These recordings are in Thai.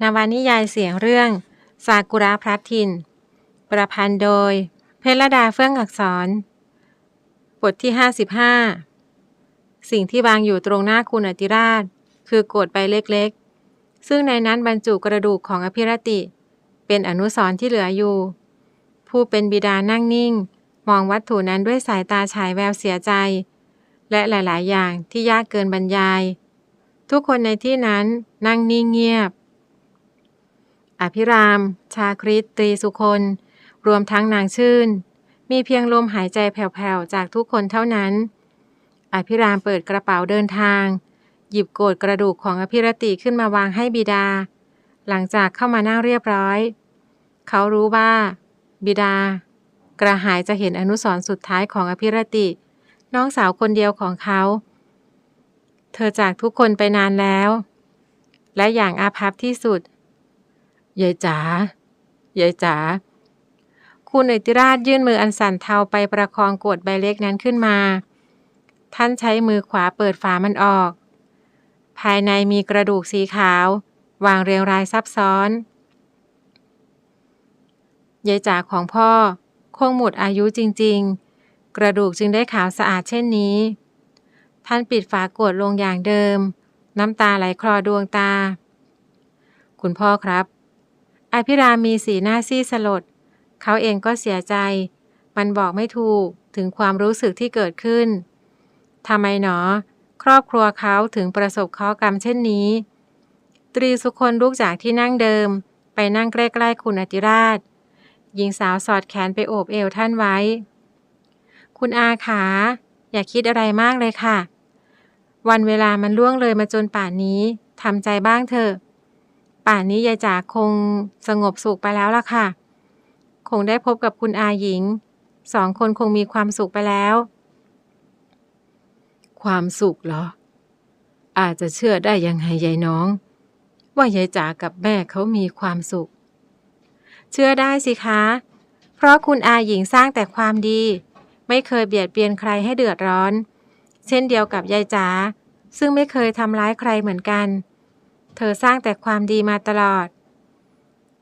นวานิยายเสียงเรื่องซากุระพลัดทิน ประพันธ์โดย เพชรดาเฟื่องอักษร บทที่ 55 สิ่งที่วางอยู่ตรงหน้าคุณอติราช คือโกดใบเล็กๆ ซึ่งในนั้นบรรจุกระดูกของอภิรติ เป็นอนุสรณ์ที่เหลืออยู่ ผู้เป็นบิดานั่งนิ่ง มองวัตถุนั้นด้วยสายตาฉายแววเสียใจ และหลาย ๆ อย่างที่ยากเกินบรรยาย ทุกคนในที่นั้นนั่งนิ่งเงียบ อภิราม ชาคริตตรีสุคน รวมทั้งนางชื่น มีเพียงลมหายใจแผ่วๆ จากทุกคนเท่านั้น อภิรามเปิดกระเป๋าเดินทาง หยิบโกดกระดูกของอภิรติขึ้นมาวางให้บิดา หลังจากเข้ามานั่งเรียบร้อย เขารู้ว่า บิดา กระหายจะเห็นอนุสรณ์สุดท้ายของอภิรติ น้องสาวคนเดียวของเขา เธอจากทุกคนไปนานแล้ว และอย่างอาภัพที่สุด ยายจ๋ายายจ๋าคุณเอติราชยื่นมืออันสั่นเทาไปประคองโกดใบเล็กนั้นขึ้นมา ท่านใช้มือขวาเปิดฝามันออก ภายในมีกระดูกสีขาว วางเรียงรายซับซ้อน ยายจ๋าของพ่อ คงหมดอายุจริง ๆ กระดูกจึงได้ขาวสะอาดเช่นนี้ ท่านปิดฝาโกดลงอย่างเดิม น้ำตาไหลคลอดวงตา คุณพ่อครับ อภิรามีสีหน้าซีสลด เขาเองก็เสียใจ มันบอกไม่ถูกถึงความรู้สึกที่เกิดขึ้นทำไมหนอ ครอบครัวเขาถึงประสบเคราะห์กรรมเช่นนี้ ตรีสุคนลุกจากที่นั่งเดิม ไปนั่งใกล้ๆคุณอติราช หญิงสาวสอดแขนไปโอบเอวท่านไว้ คุณอาขา อย่าคิดอะไรมากเลยค่ะ วันเวลามันล่วงเลยมาจนป่านนี้ทำใจบ้างเถอะ ป่านนี้ยายจ๋าคงสงบสุขไปแล้วล่ะค่ะ คงได้พบกับคุณอาหญิง สองคนคงมีความสุขไปแล้ว ความสุขเหรอ อาจจะเชื่อได้ยังไงยายน้อง ว่ายายจ๋ากับแม่เขามีความสุข เชื่อได้สิคะ เพราะคุณอาหญิงสร้างแต่ความดี ไม่เคยเบียดเบียนใครให้เดือดร้อน เช่นเดียวกับยายจ๋าซึ่งไม่เคยทำร้ายใครเหมือนกัน เธอสร้างแต่ความดีมาตลอด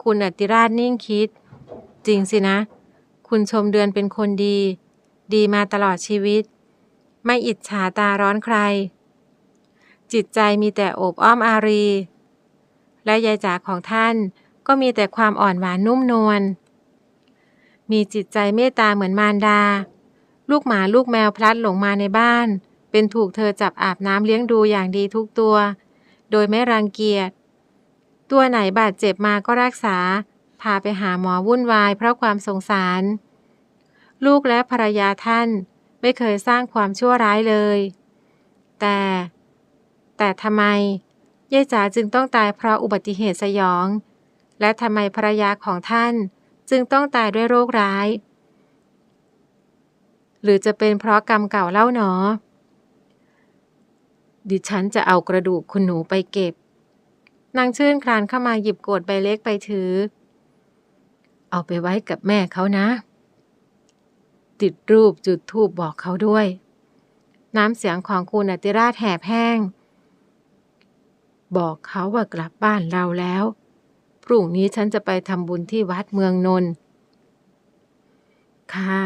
คุณอติราชนิ่งคิด จริงสินะ คุณชมเดือนเป็นคนดี ดีมาตลอดชีวิต ไม่อิจฉาตาร้อนใคร จิตใจมีแต่โอบอ้อมอารี และยายจ๋าของท่านก็มีแต่ความอ่อนหวานนุ่มนวล มีจิตใจเมตตาเหมือนมารดา ลูกหมาลูกแมวพลัดหลงมาในบ้าน เป็นถูกเธอจับอาบน้ำเลี้ยงดูอย่างดีทุกตัว โดยไม่รังเกียจ ตัวไหนบาดเจ็บมาก็รักษา พาไปหาหมอวุ่นวายเพราะความสงสาร ลูกและภรรยาท่านไม่เคยสร้างความชั่วร้ายเลย แต่ แต่ทำไมยายจ๋าจึงต้องตายเพราะอุบัติเหตุสยอง และทำไมภรรยาของท่านจึงต้องตายด้วยโรคร้าย หรือจะเป็นเพราะกรรมเก่าเล่าหนอ ดิฉันจะเอากระดูกคุณหนูไปเก็บ นางชื่นคลานเข้ามาหยิบโกรธใบเล็กไปถือ เอาไปไว้กับแม่เขานะ ติดรูปจุดทูบบอกเขาด้วย น้ำเสียงของคุณอติราชแหบแห้ง บอกเขาว่ากลับบ้านเราแล้ว พรุ่งนี้ฉันจะไปทำบุญที่วัดเมืองนนท์ค่ะ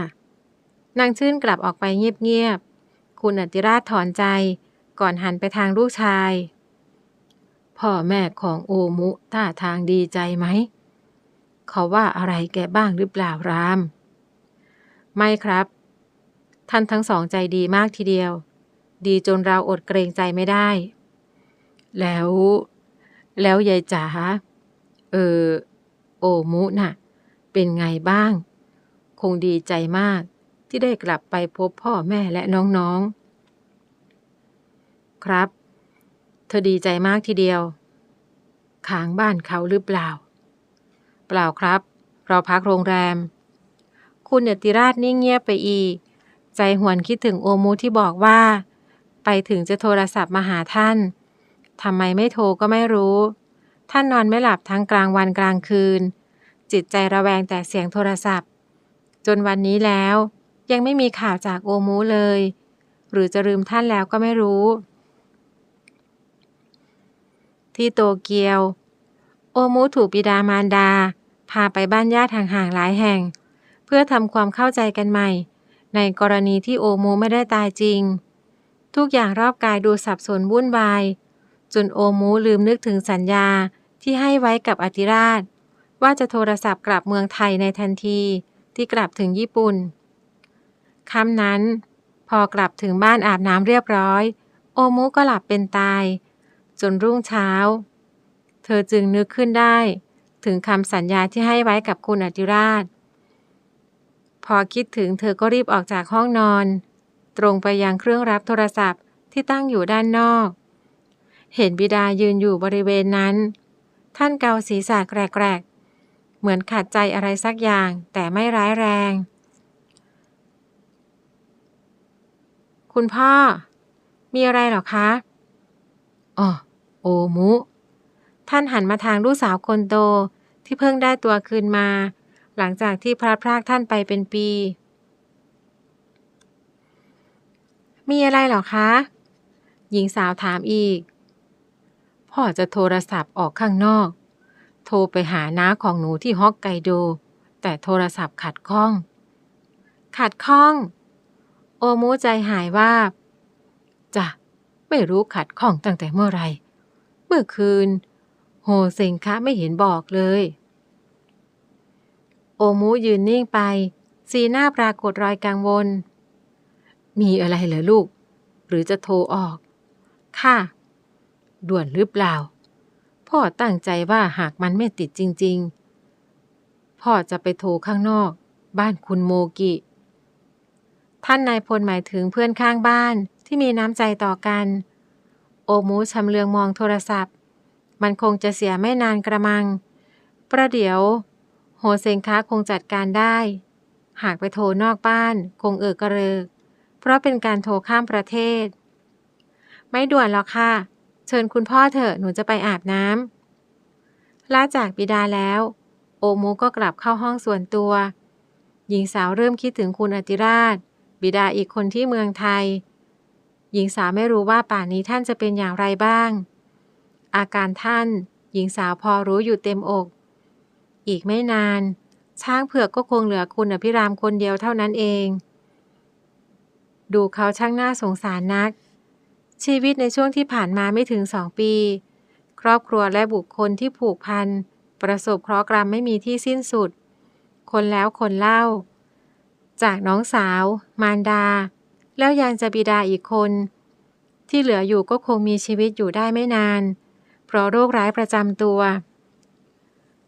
นางชื่นกลับออกไปเงียบๆ คุณอติราชถอนใจ ก่อนหันไปทางลูกชาย พ่อแม่ของโอมุท่าทางดีใจไหม เขาว่าอะไรแกบ้างหรือเปล่าราม ไม่ครับ ท่านทั้งสองใจดีมากทีเดียว ดีจนเราอดเกรงใจไม่ได้ แล้ว แล้วยายจ๋าเออ โอมุน่ะ เป็นไงบ้าง คงดีใจมากที่ได้กลับไปพบพ่อแม่และน้องๆ ครับ เธอดีใจมากทีเดียว ค้างบ้านเขาหรือเปล่า เปล่าครับ เราพักโรงแรม คุณเนติราชนิ่งเงียบไปอีก ใจหวนคิดถึงโอมุที่บอกว่า ไปถึงจะโทรศัพท์มาหาท่านทำไมไม่โทรก็ไม่รู้ ท่านนอนไม่หลับทั้งกลางวันกลางคืน จิตใจระแวงแต่เสียงโทรศัพท์ จนวันนี้แล้วยังไม่มีข่าวจากโอมุเลย หรือจะลืมท่านแล้วก็ไม่รู้ ที่โตเกียว โอมูถูกบิดามารดา พาไปบ้านญาติห่างๆหลายแห่ง เพื่อทำความเข้าใจกันใหม่ ในกรณีที่โอมูไม่ได้ตายจริง ทุกอย่างรอบกายดูสับสนวุ่นวาย จนโอมูลืมนึกถึงสัญญาที่ให้ไว้กับอติราช ว่าจะโทรศัพท์กลับเมืองไทยในทันทีที่กลับถึงญี่ปุ่นค่ำนั้น พอกลับถึงบ้านอาบน้ำเรียบร้อย โอมุก็หลับเป็นตาย จนรุ่งเช้า เธอจึงนึกขึ้นได้ ถึงคำสัญญาที่ให้ไว้กับคุณอติราช พอคิดถึงเธอก็รีบออกจากห้องนอน ตรงไปยังเครื่องรับโทรศัพท์ที่ตั้งอยู่ด้านนอก เห็นบิดายืนอยู่บริเวณนั้น ท่านเกาศีรษะแกรกๆ เหมือนขัดใจอะไรสักอย่างแต่ไม่ร้ายแรง คุณพ่อ มีอะไรหรอคะอ๋อ โอมุ ท่านหันมาทางลูกสาวคนโตที่เพิ่งได้ตัวคืนมา หลังจากที่พระพรากท่านไปเป็นปี มีอะไรหรอคะ หญิงสาวถามอีก พ่อจะโทรศัพท์ออกข้างนอก โทรไปหาน้าของหนูที่ฮอกไกโด แต่โทรศัพท์ขัดข้อง ขัดข้อง โอมูใจหายว่าบจ้ะไม่รู้ขัดข้องตั้งแต่เมื่อไหร เมื่อคืนโฮเซงคะไม่เห็นบอกเลย โอมูยืนนิ่งไป สีหน้าปรากฏรอยกังวล มีอะไรเหรอลูก หรือจะโทรออก ค่ะ ด่วนหรือเปล่า พ่อตั้งใจว่าหากมันไม่ติดจริง ๆ พ่อจะไปโทรข้างนอก บ้านคุณโมกิ ท่านนายพลหมายถึงเพื่อนข้างบ้านที่มีน้ำใจต่อกัน โอมูชำเลืองมองโทรศัพท์ มันคงจะเสียไม่นานกระมัง ประเดี๋ยว โฮเซงคะคงจัดการได้ หากไปโทรนอกบ้าน คงเอิกกระเริก เพราะเป็นการโทรข้ามประเทศ ไม่ด่วนหรอกค่ะ เชิญคุณพ่อเถอะหนูจะไปอาบน้ำลาจากบิดาแล้ว โอมูก็กลับเข้าห้องส่วนตัว หญิงสาวเริ่มคิดถึงคุณอติราช บิดาอีกคนที่เมืองไทย หญิงสาวไม่รู้ว่าป่านนี้ท่านจะเป็นอย่างไรบ้าง อาการท่าน หญิงสาวพอรู้อยู่เต็มอก อีกไม่นาน ช้างเผือกก็คงเหลือคุณอภิรามคนเดียวเท่านั้นเอง ดูเขาช่างน่าสงสารนัก ชีวิตในช่วงที่ผ่านมาไม่ถึงสองปี ครอบครัวและบุคคลที่ผูกพัน ประสบเคราะห์กรรมไม่มีที่สิ้นสุด คนแล้วคนเล่า จากน้องสาว มารดา แล้วยังจะบิดาอีกคน ที่เหลืออยู่ก็คงมีชีวิตอยู่ได้ไม่นาน เพราะโรคร้ายประจำตัว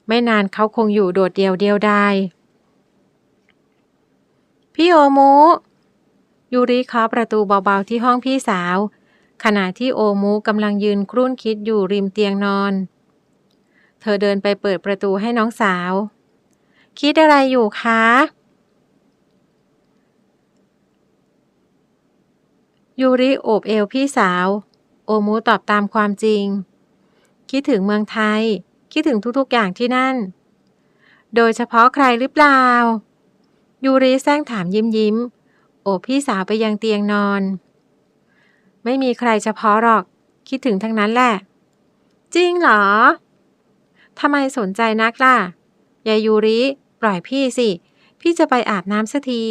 ไม่นานเขาคงอยู่โดดเดียวเดียวดายพี่โอมุยูริเคาะประตูเบาๆที่ห้องพี่สาว ขณะที่โอมุกำลังยืนครุ่นคิดอยู่ริมเตียงนอน เธอเดินไปเปิดประตูให้น้องสาว คิดอะไรอยู่คะ ยูริโอบเอวพี่สาว โอมูตอบตามความจริง คิดถึงเมืองไทย คิดถึงทุกๆอย่างที่นั่น โดยเฉพาะใครหรือเปล่า ยูริแซงถามยิ้มยิ้ม โอบพี่สาวไปยังเตียงนอน ไม่มีใครเฉพาะหรอก คิดถึงทั้งนั้นแหละ จริงเหรอทำไมสนใจนักล่ะยายยูริ ปล่อยพี่สิ พี่จะไปอาบน้ำสักที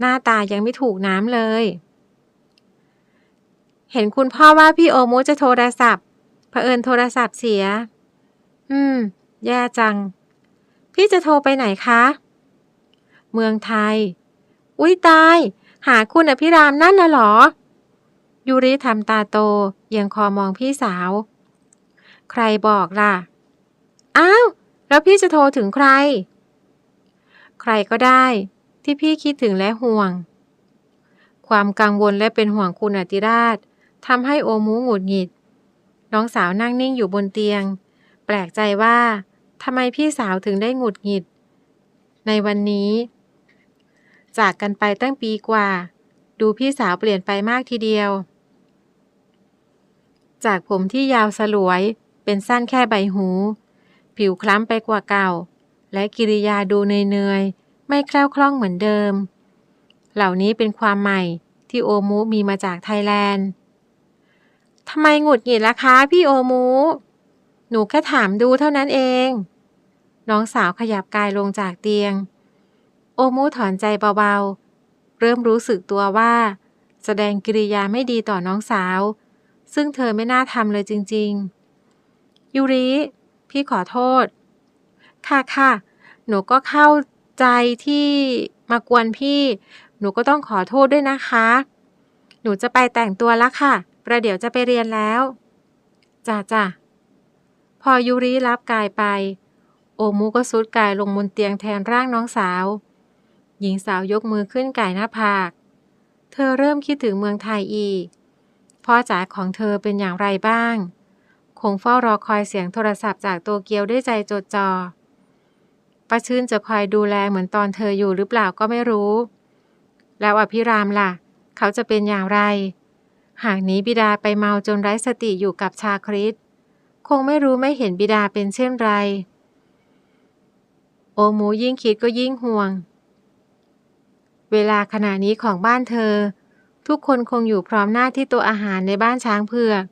หน้าตายังไม่ถูกน้ำเลย เห็นคุณพ่อว่าพี่โอมุจะโทรศัพท์เผอิญโทรศัพท์เสีย อืม แย่จัง พี่จะโทรไปไหนคะ เมืองไทย อุ้ยตาย หาคุณอภิรามนั่นน่ะหรอ ยูริทำตาโตเยังคอมองพี่สาว ใครบอกล่ะ อ้าว แล้วพี่จะโทรถึงใคร ใครก็ได้ ที่พี่คิดถึงและห่วง ความกังวลและเป็นห่วงคุณอติราช ทำให้โอมูหงุดหงิด น้องสาวนั่งนิ่งอยู่บนเตียง แปลกใจว่าทำไมพี่สาวถึงได้หงุดหงิด ในวันนี้ จากกันไปตั้งปีกว่า ดูพี่สาวเปลี่ยนไปมากทีเดียว จากผมที่ยาวสลวยเป็นสั้นแค่ใบหู ผิวคล้ำไปกว่าเก่า และกิริยาดูเนยๆไม่แคล่วคล่องเหมือนเดิม เหล่านี้เป็นความใหม่ที่โอมูมีมาจากไทยแลนด์ ทำไมหงุดหงิดล่ะคะ พี่โอมู หนูแค่ถามดูเท่านั้นเอง น้องสาวขยับกายลงจากเตียง โอมูถอนใจเบาๆ เริ่มรู้สึกตัวว่า แสดงกิริยาไม่ดีต่อน้องสาว ซึ่งเธอไม่น่าทำเลยจริง ๆ ยูริ พี่ขอโทษ ค่ะค่ะ หนูก็เข้าใจที่มากวนพี่ หนูก็ต้องขอโทษด้วยนะคะ หนูจะไปแต่งตัวแล้วค่ะ ประเดี๋ยวจะไปเรียนแล้ว จ้าจ้าพอยูริรับกายไป โอมุก็สุดกายลงบนเตียงแทนร่างน้องสาว หญิงสาวยกมือขึ้นไก่หน้าผาก เธอเริ่มคิดถึงเมืองไทยอีก พ่อจ๋าของเธอเป็นอย่างไรบ้าง คงเฝ้ารอคอยเสียงโทรศัพท์จากโตเกียวด้วยใจจดจ่อป้าชื่นจะคอยดูแลเหมือนตอนเธออยู่หรือเปล่าก็ไม่รู้ แล้วอภิรามล่ะ เขาจะเป็นอย่างไร หากนี้บิดาไปเมาจนไร้สติอยู่กับชาคริสคงไม่รู้ไม่เห็นบิดาเป็นเช่นไร โอหมูยิ่งคิดก็ยิ่งห่วง เวลาขณะนี้ของบ้านเธอ ทุกคนคงอยู่พร้อมหน้าที่ต๊ะอาหารในบ้านช้างเผือก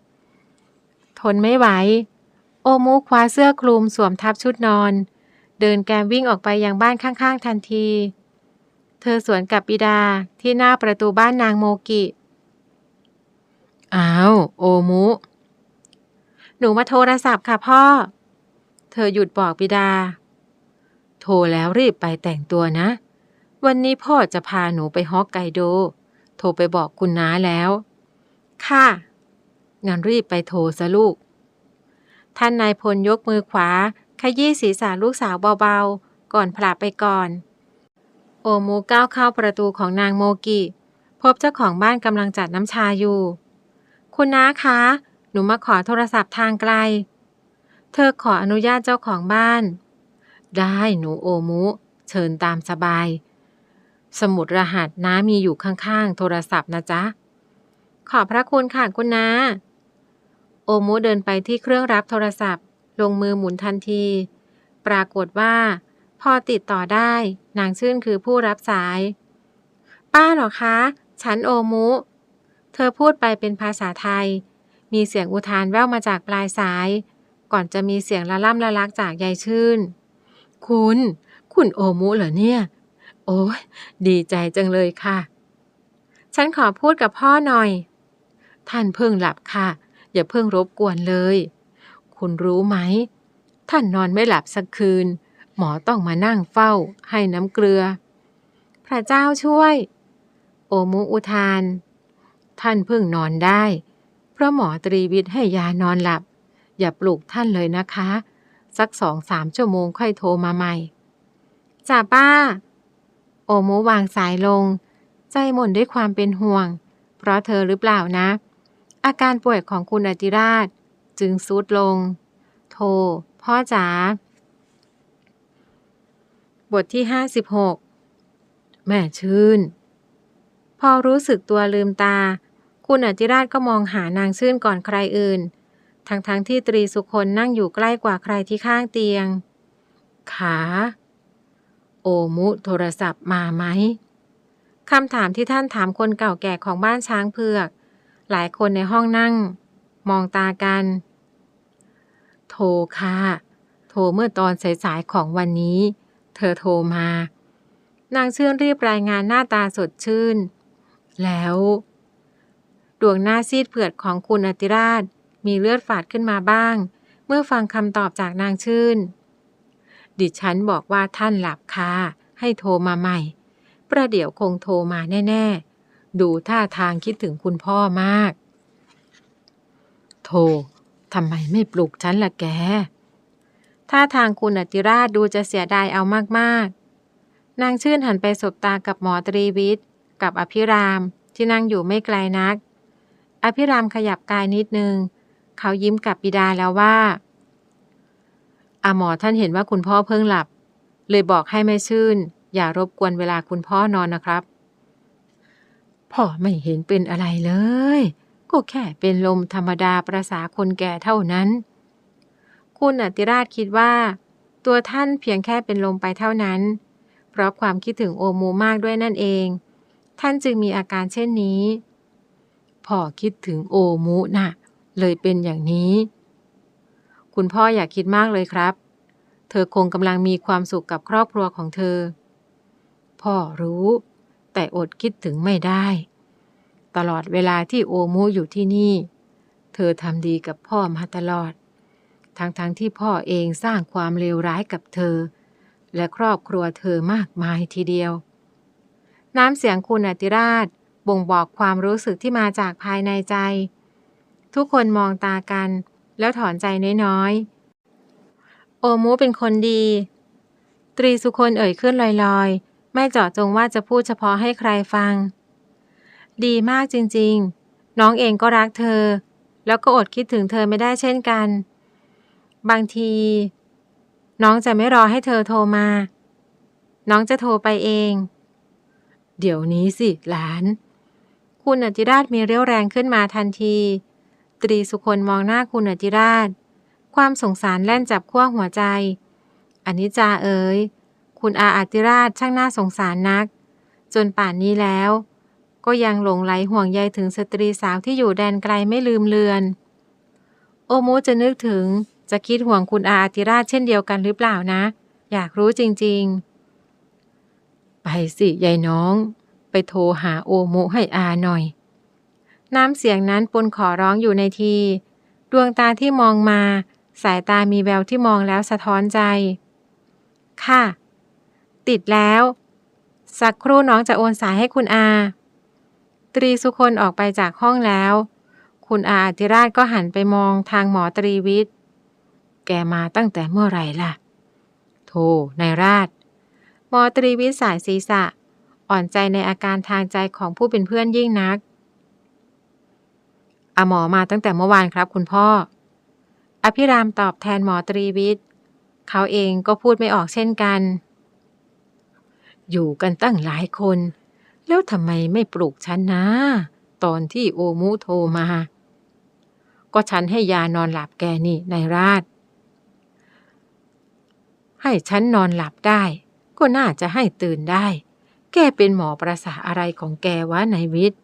ทนไม่ไหว โอมูคว้าเสื้อคลุมสวมทับชุดนอน เดินแกมวิ่งออกไปยังบ้านข้างๆทันที เธอสวนกับบิดาที่หน้าประตูบ้านนางโมกิ อ้าว โอมุ หนูมาโทรศัพท์ค่ะพ่อ เธอหยุดบอกบิดา โทรแล้วรีบไปแต่งตัวนะ วันนี้พ่อจะพาหนูไปฮอกไกโด โทรไปบอกคุณน้าแล้ว ค่ะ งั้นรีบไปโทรซะลูก ท่านนายพลยกมือขวา ขยี้ศีรษะลูกสาวเบาๆ ก่อนผลักไปก่อน โอมูก้าวเข้าประตูของนางโมกิ พบเจ้าของบ้านกำลังจัดน้ำชาอยู่ คุณน้าคะ หนูมาขอโทรศัพท์ทางไกล เธอขออนุญาตเจ้าของบ้าน ได้หนูโอมุ เชิญตามสบาย สมุดรหัสน้ามีอยู่ข้างๆ โทรศัพท์นะจ๊ะ ขอบพระคุณค่ะคุณน้า โอมุเดินไปที่เครื่องรับโทรศัพท์ ลงมือหมุนทันที ปรากฏว่า พอติดต่อได้ นางชื่นคือผู้รับสาย ป้าเหรอคะ ฉันโอมุ ธอพูดไปเป็นภาษาไทย มีเสียงอุทานแว่วมาจากปลายสาย ก่อนจะมีเสียงละล่ำละลักจากยายชื่น คุณ คุณโอมุเหรอเนี่ย โอ้ยดีใจจังเลยค่ะ ฉันขอพูดกับพ่อหน่อย ท่านเพิ่งหลับค่ะ อย่าเพิ่งรบกวนเลย คุณรู้ไหม ท่านนอนไม่หลับสักคืน หมอต้องมานั่งเฝ้า ให้น้ำเกลือ พระเจ้าช่วย โอมุอุทาน ท่านเพิ่งนอนได้ เพราะหมอตรีวิทย์ให้ยานอนหลับ อย่าปลุกท่านเลยนะคะ สักสองสามชั่วโมงค่อยโทรมาใหม่จ่าป้า โอมุวางสายลง ใจหม่นด้วยความเป็นห่วง เพราะเธอหรือเปล่านะ อาการป่วยของคุณอติราช จึงซุดลง โทรพ่อจ๋าบทที่56แม่ชื่น พอรู้สึกตัวลืมตา คุณอติราชก็มองหานางชื่นก่อนใครอื่น ทั้งๆทที่ตรีสุคนนั่งอยู่ใกล้กว่าใครที่ข้างเตียง ขา โอมุโทรศัพท์มาไหมคำถามที่ท่านถามคนเก่าแก่ของบ้านช้างเผือก หลายคนในห้องนั่ง มองตากัน โทรค่ะ โทรเมื่อตอนสายๆของวันนี้ เธอโทรมา นางเชื่นรีบรายงานหน้าตาสดชื่น แล้ว ดวงหน้าซีดเผือดของคุณอติราช มีเลือดฝาดขึ้นมาบ้าง เมื่อฟังคำตอบจากนางชื่น ดิฉันบอกว่าท่านหลับค่ะให้โทรมาใหม่ ประเดี๋ยวคงโทรมาแน่ ๆ ดูท่าทางคิดถึงคุณพ่อมาก โทรทำไมไม่ปลุกฉันล่ะแกท่าทางคุณอติราชดูจะเสียดายเอามากๆ นางชื่นหันไปสบตากับหมอตรีวิทย์ กับอภิรามที่นั่งอยู่ไม่ไกลนัก อภิรามขยับกายนิดนึง เขายิ้มกับบิดาแล้วว่าอาหมอท่านเห็นว่าคุณพ่อเพิ่งหลับ เลยบอกให้แม่ชื่น อย่ารบกวนเวลาคุณพ่อนอนนะครับ พ่อไม่เห็นเป็นอะไรเลย ก็แค่เป็นลมธรรมดาประษาคนแก่เท่านั้น คุณอติราชคิดว่า ตัวท่านเพียงแค่เป็นลมไปเท่านั้น เพราะความคิดถึงโอมูมากด้วยนั่นเอง ท่านจึงมีอาการเช่นนี้ พ่อคิดถึงโอมุนะ่ะ เลยเป็นอย่างนี้ คุณพ่ออย่าคิดมากเลยครับ เธอคงกำลังมีความสุขกับครอบครัวของเธอ พ่อรู้ แต่อดคิดถึงไม่ได้ ตลอดเวลาที่โอมูอยู่ที่นี่ เธอทำดีกับพ่อมาตลอด ทั้งๆทที่พ่อเองสร้างความเลวร้ายกับเธอ และครอบครัวเธอมากมายทีเดียวน้ำเสียงคุณอติราช บ่งบอกความรู้สึกที่มาจากภายในใจ ทุกคนมองตากัน แล้วถอนใจน้อยๆ โอมูเป็นคนดี ตรีสุคนเอ่ยขึ้นลอยๆ ไม่เจาะจงว่าจะพูดเฉพาะให้ใครฟัง ดีมากจริงๆ น้องเองก็รักเธอ แล้วก็อดคิดถึงเธอไม่ได้เช่นกัน บางที น้องจะไม่รอให้เธอโทรมา น้องจะโทรไปเองเดี๋ยวนี้สิหลาน คุณอจิราชมีเรี่ยวแรงขึ้นมาทันที ตรีสุคนมองหน้าคุณอจิราช ความสงสารแล่นจับขั้วหัวใจอันนี้จาเอ๋ยคุณอาอติราชช่างน่าสงสารนัก จนป่านนี้แล้ว ก็ยังหลงไหลห่วงใยถึงสตรีสาวที่อยู่แดนไกลไม่ลืมเลือน โอมูจะนึกถึงจะคิดห่วงคุณอาอติราชเช่นเดียวกันหรือเปล่านะ อยากรู้จริง ๆ ไปสิยายน้อง ไปโทรหาโอมุให้อาหน่อย น้ำเสียงนั้นปนขอร้องอยู่ในที ดวงตาที่มองมา สายตามีแววที่มองแล้วสะท้อนใจ ค่ะ ติดแล้ว สักครู่น้องจะโอนสายให้คุณอา ตรีสุคนออกไปจากห้องแล้ว คุณอาอธิราชก็หันไปมองทางหมอตรีวิทย์ แกมาตั้งแต่เมื่อไหร่ล่ะ โธนายราช หมอตรีวิทย์สายศีรษะ อ่อนใจในอาการทางใจของผู้เป็นเพื่อนยิ่งนักอาหมอมาตั้งแต่เมื่อวานครับคุณพ่อ อภิรามตอบแทนหมอตรีวิทย์ เขาเองก็พูดไม่ออกเช่นกัน อยู่กันตั้งหลายคน แล้วทำไมไม่ปลุกฉันนะ ตอนที่โอมุโทรมา ก็ฉันให้ยานอนหลับแกนี่นายราช ให้ฉันนอนหลับได้ ก็น่าจะให้ตื่นได้ แกเป็นหมอประสาอะไรของแกวะนายวิทย์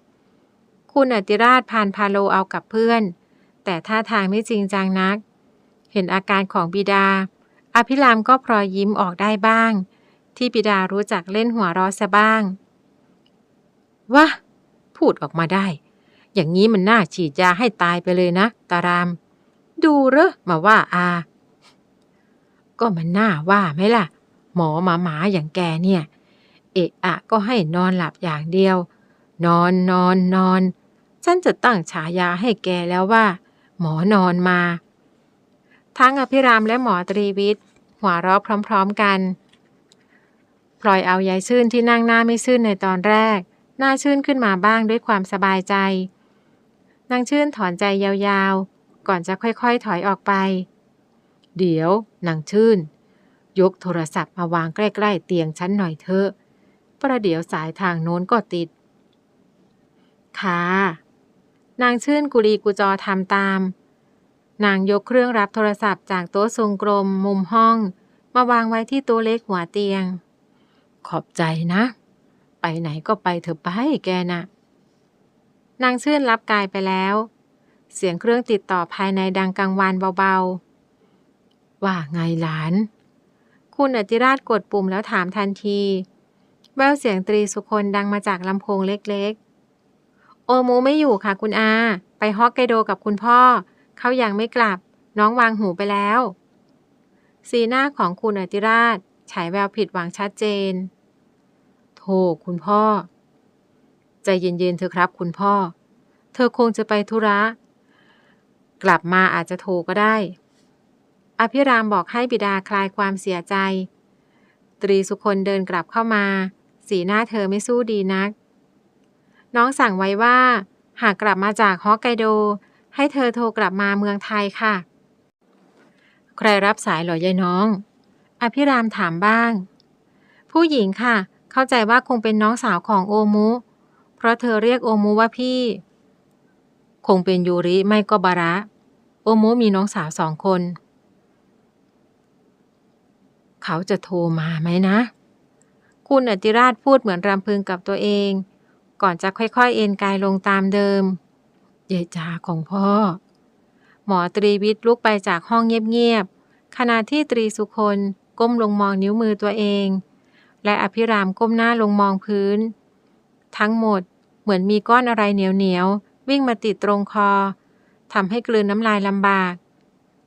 คุณอติราชพานพาโลเอากับเพื่อน แต่ท่าทางไม่จริงจังนัก เห็นอาการของบิดา อภิรามก็พลอยยิ้มออกได้บ้าง ที่บิดารู้จักเล่นหัวเร้อซะบ้างวะพูดออกมาได้ อย่างนี้มันน่าฉีดยาให้ตายไปเลยนะ ตาราม ดูเหรอมาว่าอา ก็มันน่าว่าไหมล่ะ หมอหมาหมาอย่างแกเนี่ย เอะอะก็ให้นอนหลับอย่างเดียว นอนนอนนอน ฉันจะตั้งฉายาให้แกแล้วว่า หมอนอนมา ทั้งอภิรามและหมอตรีวิทย์หัวเราะพร้อมๆกันพลอยเอายายชื่นที่นั่งหน้าไม่ชื่นในตอนแรก หน้าชื่นขึ้นมาบ้างด้วยความสบายใจ นางชื่นถอนใจยาวๆ ก่อนจะค่อยๆ ถอยออกไป เดี๋ยวนางชื่น ยกโทรศัพท์มาวางใกล้ ๆ เตียงฉันหน่อยเถอะ ประเดี๋ยวสายทางโน้นก็ติด ค่ะ นางชื่นกุลีกุจอทำตาม นางยกเครื่องรับโทรศัพท์จากโต๊ะทรงกลมมุมห้อง มาวางไว้ที่ต๊ะเล็กหัวเตียง ขอบใจนะ ไปไหนก็ไปเถอะไปแกนะนางชื่นรับกายไปแล้ว เสียงเครื่องติดต่อภายในดังกังวานเบาๆ ว่าไงหลาน คุณอติราชกดปุ่มแล้วถามทันที แววเสียงตรีสุคนดังมาจากลำโพงเล็กๆ โอมูไม่อยู่ค่ะคุณอา ไปฮอกไกโดกับคุณพ่อ เขายังไม่กลับ น้องวางหูไปแล้ว สีหน้าของคุณอติราชฉายแววผิดหวังชัดเจน โธ่คุณพ่อ ใจเย็นๆเถอครับคุณพ่อ เธอคงจะไปธุระ กลับมาอาจจะโทรก็ได้ อภิรามบอกให้บิดาคลายความเสียใจ ตรีสุคนเดินกลับเข้ามา สีหน้าเธอไม่สู้ดีนัก น้องสั่งไว้ว่า หากกลับมาจากฮอกไกโด ให้เธอโทรกลับมาเมืองไทยค่ะ ใครรับสายหรอยายน้อง อภิรามถามบ้าง ผู้หญิงค่ะ เข้าใจว่าคงเป็นน้องสาวของโอมุ เพราะเธอเรียกโอมุว่าพี่ คงเป็นยูริไม่ก็บาระ โอมุมีน้องสาวสองคน เขาจะโทรมาไหมนะ คุณอติราชพูดเหมือนรำพึงกับตัวเอง ก่อนจะค่อยๆ เอนกายลงตามเดิมยายจาของพ่อ หมอตรีวิทย์ลุกไปจากห้องเงียบๆขณะที่ตรีสุคนก้มลงมองนิ้วมือตัวเอง และอภิรามก้มหน้าลงมองพื้น ทั้งหมดเหมือนมีก้อนอะไรเหนียวๆวิ่งมาติดตรงคอทำให้กลืนน้ำลายลำบาก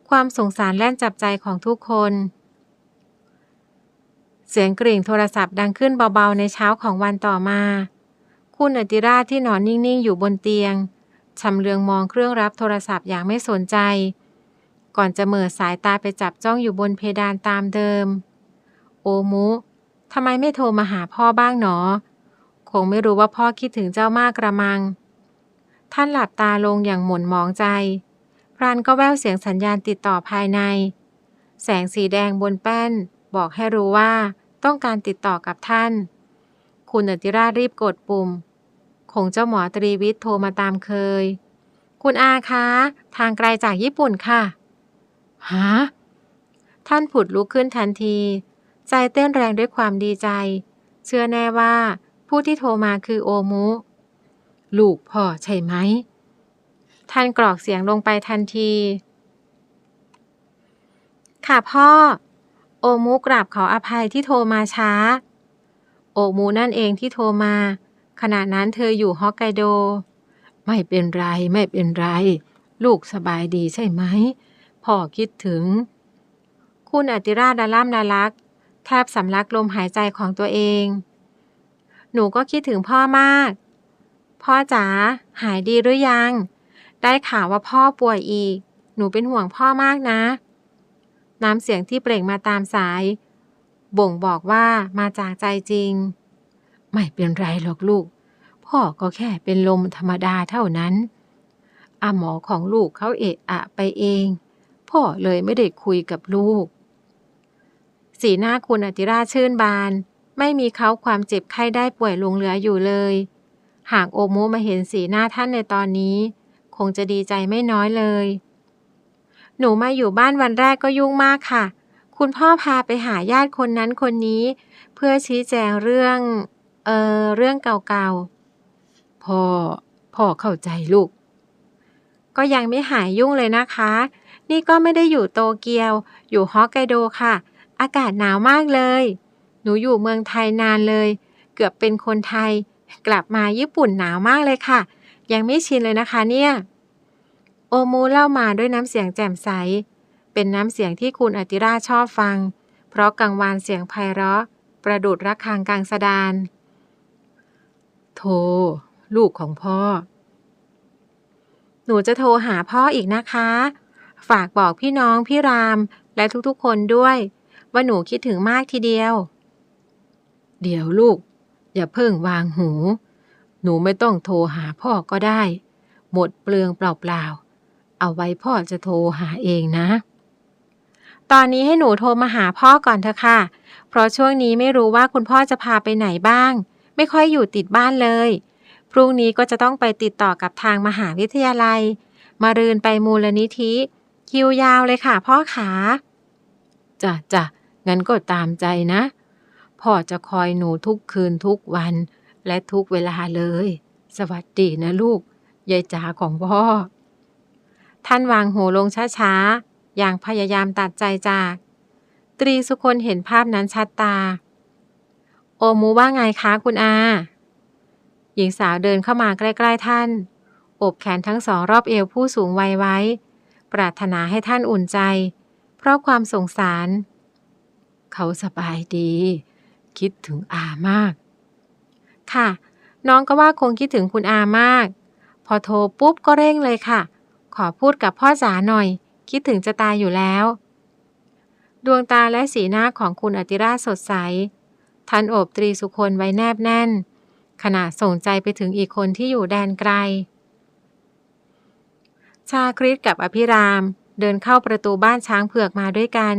ความสงสารแล่นจับใจของทุกคน เสียงกริ่งโทรศัพท์ดังขึ้นเบาๆในเช้าของวันต่อมา คุณอติราชที่นอนนิ่งๆอยู่บนเตียงชำเลืองมองเครื่องรับโทรศัพท์อย่างไม่สนใจ ก่อนจะเหม่อสายตาไปจับจ้องอยู่บนเพดานตามเดิม โอมุทำไมไม่โทรมาหาพ่อบ้างหนอ คงไม่รู้ว่าพ่อคิดถึงเจ้ามากกระมัง ท่านหลับตาลงอย่างหม่นหมองใจ พรานก็แววเสียงสัญญาณติดต่อภายใน แสงสีแดงบนแป้น บอกให้รู้ว่าต้องการติดต่อกับท่าน คุณอติราชรีบกดปุ่ม คงเจ้าหมอตรีวิทย์โทรมาตามเคย คุณอาคะ ทางไกลจากญี่ปุ่นค่ะฮะท่านผุดลุกขึ้นทันที ใจเต้นแรงด้วยความดีใจ เชื่อแน่ว่าผู้ที่โทรมาคือโอมุ ลูกพ่อใช่ไหม ท่านกรอกเสียงลงไปทันที ค่ะพ่อ โอมุกราบขออภัยที่โทรมาช้า โอมูนั่นเองที่โทรมา ขณะนั้นเธออยู่ฮอกไกโด ไม่เป็นไรไม่เป็นไร ลูกสบายดีใช่ไหมพ่อคิดถึง คุณอติราชดาล่ำดาลัก แทบสำลักลมหายใจของตัวเอง หนูก็คิดถึงพ่อมาก พ่อจ๋าหายดีหรือยัง ได้ข่าวว่าพ่อป่วยอีก หนูเป็นห่วงพ่อมากนะ น้ำเสียงที่เปล่งมาตามสาย บ่งบอกว่ามาจากใจจริง ไม่เป็นไรหรอกลูก พ่อก็แค่เป็นลมธรรมดาเท่านั้นอาหมอของลูกเขาเอะอะไปเอง พ่อเลยไม่ได้คุยกับลูก สีหน้าคุณอติราชชื่นบาน ไม่มีเขาความเจ็บไข้ได้ป่วยลงเหลืออยู่เลย หากโอโมมาเห็นสีหน้าท่านในตอนนี้ คงจะดีใจไม่น้อยเลย หนูมาอยู่บ้านวันแรกก็ยุ่งมากค่ะ คุณพ่อพาไปหาญาติคนนั้นคนนี้ เพื่อชี้แจงเรื่อง เออเรื่องเก่าๆ พ่อ พ่อเข้าใจลูก ก็ยังไม่หายยุ่งเลยนะคะ นี่ก็ไม่ได้อยู่โตเกียว อยู่ฮอกไกโดค่ะ อากาศหนาวมากเลย หนูอยู่เมืองไทยนานเลย เกือบเป็นคนไทย กลับมาญี่ปุ่นหนาวมากเลยค่ะ ยังไม่ชินเลยนะคะเนี่ย โอมูเล่ามาด้วยน้ำเสียงแจ่มใส เป็นน้ำเสียงที่คุณอติราชอบฟัง เพราะกังวานเสียงไพเราะ ประดุดระฆังกลางสดานโทรลูกของพ่อ หนูจะโทรหาพ่ออีกนะคะ ฝากบอกพี่น้องพี่ราม และทุกๆคนด้วย ว่าหนูคิดถึงมากทีเดียว เดี๋ยวลูก อย่าเพิ่งวางหู หนูไม่ต้องโทรหาพ่อก็ได้ หมดเปลืองเปล่าๆ เอาไว้พ่อจะโทรหาเองนะ ตอนนี้ให้หนูโทรมาหาพ่อก่อนเถอะค่ะ เพราะช่วงนี้ไม่รู้ว่าคุณพ่อจะพาไปไหนบ้าง ไม่ค่อยอยู่ติดบ้านเลย พรุ่งนี้ก็จะต้องไปติดต่อกับทางมหาวิทยาลัย มารืนไปมูลนิธิ คิวยาวเลยค่ะพ่อขาจ้ะจ้ะงั้นก็ตามใจนะ พ่อจะคอยหนูทุกคืนทุกวัน และทุกเวลาเลย สวัสดีนะลูกยายจ๋าของพ่อ ท่านวางหูลงช้าๆ อย่างพยายามตัดใจจาก ตรีสุคนเห็นภาพนั้นชัดตา โอมูว่าไงคะคุณอา หญิงสาวเดินเข้ามาใกล้ๆท่านโอบแขนทั้งสองรอบเอวผู้สูงวัยไว้ ปรารถนาให้ท่านอุ่นใจ เพราะความสงสาร เขาสบายดี คิดถึงอามาก ค่ะ น้องก็ว่าคงคิดถึงคุณอามาก พอโทรปุ๊บก็เร่งเลยค่ะ อพูดกับพ่อจ๋าหน่อย คิดถึงจะตายอยู่แล้ว ดวงตาและสีหน้าของคุณอติราชสดใสท่านโอบตรีสุคนไว้แนบแน่น ขณะส่งใจไปถึงอีกคนที่อยู่แดนไกล ชาคริสกับอภิรามเดินเข้าประตูบ้านช้างเผือกมาด้วยกัน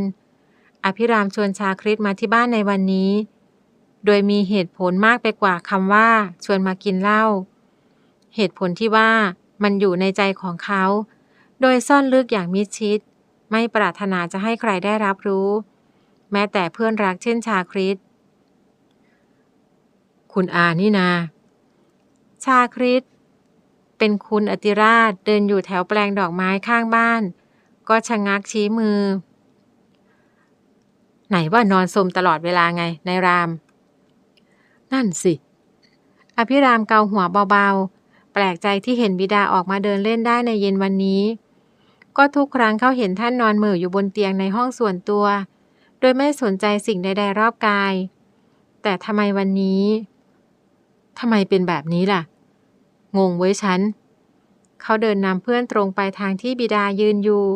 อภิรามชวนชาคริสมาที่บ้านในวันนี้ โดยมีเหตุผลมากไปกว่าคำว่า ชวนมากินเหล้า เหตุผลที่ว่า มันอยู่ในใจของเขา โดยซ่อนลึกอย่างมิดชิด ไม่ปรารถนาจะให้ใครได้รับรู้ แม้แต่เพื่อนรักเช่นชาคริสคุณอานี่นา ชาคริสเป็นคุณอติราชเดินอยู่แถวแปลงดอกไม้ข้างบ้าน ก็ชะงักชี้มือ ไหนว่านอนสมตลอดเวลาไงนายราม นั่นสิ อภิรามเกาหัวเบาๆ แปลกใจที่เห็นบิดาออกมาเดินเล่นได้ในเย็นวันนี้ ก็ทุกครั้งเขาเห็นท่านนอนเหม่ออยู่บนเตียงในห้องส่วนตัว โดยไม่สนใจสิ่งใด ๆ รอบกาย แต่ทำไมวันนี้ทำไมเป็นแบบนี้ล่ะ งงไว้ยฉัน เขาเดินนำเพื่อนตรงไปทางที่บิดายืนอยู่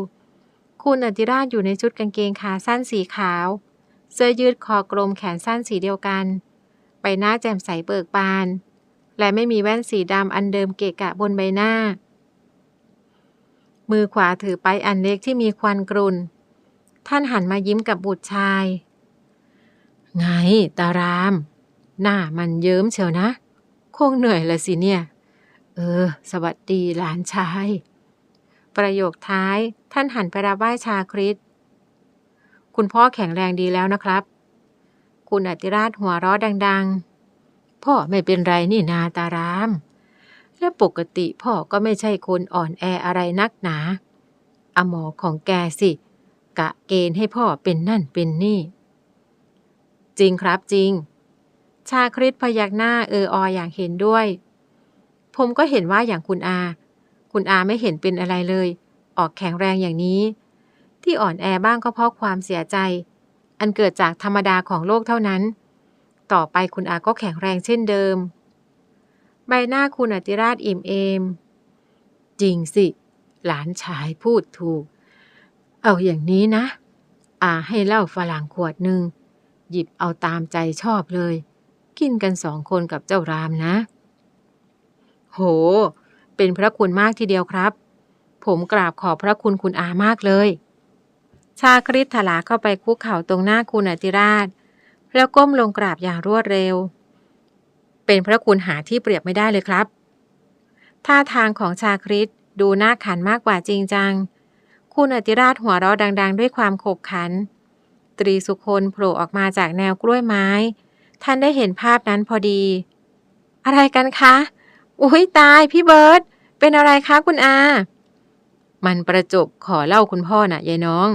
คุณอติราชอยู่ในชุดกางเกงขาสั้นสีขาว เสื้อยืดคอกลมแขนสั้นสีเดียวกัน ใบหน้าแจ่มใสเบิกบาน และไม่มีแว่นสีดำอันเดิมเกะกะบนใบหน้า มือขวาถือไปอันเล็กที่มีควันกรุ่นท่านหันมายิ้มกับบุตรชาย ไงตาราม หน้ามันเยิ้มเชียวนะ คงเหนื่อยละสิเนี่ย เออ สวัสดีหลานชาย ประโยคท้ายท่านหันไปรับไหว้ชาคริสคุณพ่อแข็งแรงดีแล้วนะครับ คุณอติราชหัวเราะดัง พ่อไม่เป็นไรนี่นาตาราม และปกติพ่อก็ไม่ใช่คนอ่อนแออะไรนักหนาอาหมอของแกสิ กะเกณฑ์ให้พ่อเป็นนั่นเป็นนี่ จริงครับจริง ชาคริสพยักหน้าเออออย่างเห็นด้วย ผมก็เห็นว่าอย่างคุณอา คุณอาไม่เห็นเป็นอะไรเลย ออกแข็งแรงอย่างนี้ ที่อ่อนแอบ้างก็เพราะความเสียใจ อันเกิดจากธรรมดาของโลกเท่านั้น ต่อไปคุณอาก็แข็งแรงเช่นเดิม ใบหน้าคุณอติราชอิ่มเอม จริงสิ หลานชายพูดถูก เอาอย่างนี้นะ อาให้เหล้าฝรั่งขวดหนึ่ง หยิบเอาตามใจชอบเลย กินกันสองคนกับเจ้ารามนะ โห เป็นพระคุณมากทีเดียวครับ ผมกราบขอบพระคุณคุณอามากเลย ชาคริสถลาเข้าไปคุกเข่าตรงหน้าคุณอติราช แล้วก้มลงกราบอย่างรวดเร็ว เป็นพระคุณหาที่เปรียบไม่ได้เลยครับ ท่าทางของชาคริสดูน่าขันมากกว่าจริงจัง คุณอติราชหัวเราะดัง ๆ ด้วยความขบขัน ตรีสุคนโผล่ออกมาจากแนวกล้วยไม้ ท่านได้เห็นภาพนั้นพอดี อะไรกันคะ อุ้ยตายพี่เบิร์ตเป็นอะไรคะคุณอา มันประจบขอเล่าคุณพ่อน่ะยายน้อง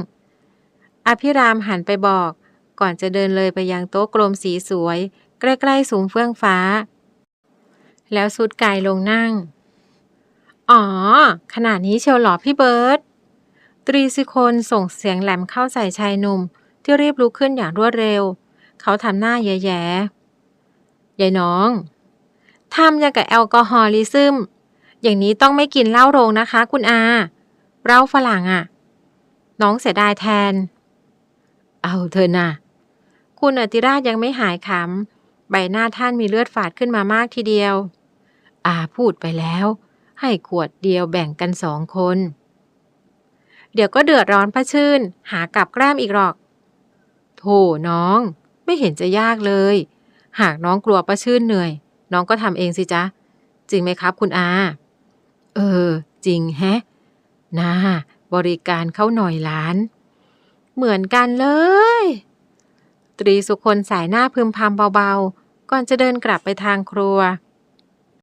อภิรามหันไปบอก ก่อนจะเดินเลยไปยังโต๊ะกลมสีสวย ใกล้ๆสูงเฟื่องฟ้า แล้วสุดกายลงนั่ง อ๋อ ขนาดนี้เชียวหรอพี่เบิร์ตตรีสิคนส่งเสียงแหลมเข้าใส่ชายหนุ่ม ที่รีบลุกขึ้นอย่างรวดเร็ว เขาทำหน้าแย่ๆยายน้องทำอย่างกับแอลกอฮอลิซึม อย่างนี้ต้องไม่กินเหล้าโรงนะคะ คุณอาเหล้าฝรั่งอะ่ะ น้องเสียดายแทน เอาเธอน่ะ คุณอติราชยังไม่หายขำ ใบหน้าท่านมีเลือดฝาดขึ้นมามากทีเดียว อาพูดไปแล้ว ให้ขวดเดียวแบ่งกันสองคน เดี๋ยวก็เดือดร้อนพระชื่น หากับแกล้มอีกหรอก โถน้อง ไม่เห็นจะยากเลย หากน้องกลัวป้าชื่นเหนื่อย น้องก็ทำเองสิจ๊ะ จริงไหมครับคุณอา เออ จริงแฮะน่าบริการเขาหน่อยหลาน เหมือนกันเลย ตรีสุคนสายหน้าพึมพำเบาๆ ก่อนจะเดินกลับไปทางครัว